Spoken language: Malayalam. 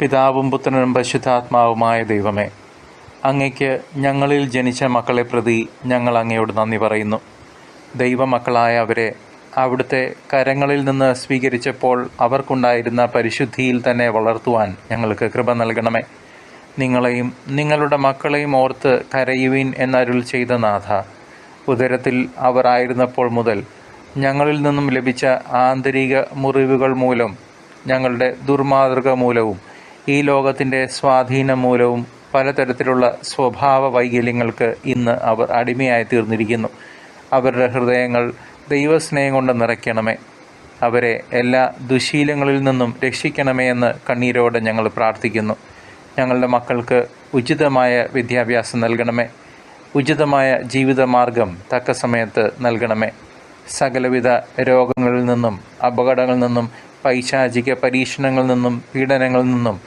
പിതാവും പുത്രനും പരിശുദ്ധാത്മാവുമായ ദൈവമേ അങ്ങയ്ക്ക് ഞങ്ങളിൽ ജനിച്ച മക്കളെ പ്രതി ഞങ്ങൾ അങ്ങയോട് നന്ദി പറയുന്നു. ദൈവമക്കളായ അവരെ അവിടുത്തെ കരങ്ങളിൽ നിന്ന് സ്വീകരിച്ചപ്പോൾ അവർക്കുണ്ടായിരുന്ന പരിശുദ്ധിയിൽ തന്നെ വളർത്തുവാൻ ഞങ്ങൾക്ക് കൃപ നൽകണമേ. നിങ്ങളെയും നിങ്ങളുടെ മക്കളെയും ഓർത്ത് കരയുവിൻ എന്നരുൾ ചെയ്ത നാഥ ഉദരത്തിൽ അവർ ആയിരുന്നപ്പോൾ മുതൽ ഞങ്ങളിൽ നിന്നും ലഭിച്ച ആന്തരിക മുറിവുകൾ മൂലം ഞങ്ങളുടെ ദുർമാതൃക മൂലവും ഈ ലോകത്തിന്റെ സ്വാധീനം മൂലവും പലതരത്തിലുള്ള സ്വഭാവ വൈകല്യങ്ങൾക്ക് ഇന്ന് അവർ അടിമയായി തീർന്നിരിക്കുന്നു. അവരുടെ ഹൃദയങ്ങൾ ദൈവസ്നേഹം കൊണ്ട് നിറയ്ക്കണമേ. അവരെ എല്ലാ ദുശീലങ്ങളിൽ നിന്നും രക്ഷിക്കണമേ എന്ന് കണ്ണീരോടെ ഞങ്ങൾ പ്രാർത്ഥിക്കുന്നു. ഞങ്ങളുടെ മക്കൾക്ക് ഉചിതമായ വിദ്യാഭ്യാസം നൽകണമേ. ഉചിതമായ ജീവിതമാർഗം തക്ക സമയത്ത് നൽകണമേ. സകലവിധ രോഗങ്ങളിൽ നിന്നും അപകടങ്ങളിൽ നിന്നും പൈശാചിക പരീക്ഷണങ്ങളിൽ നിന്നും പീഡനങ്ങളിൽ നിന്നും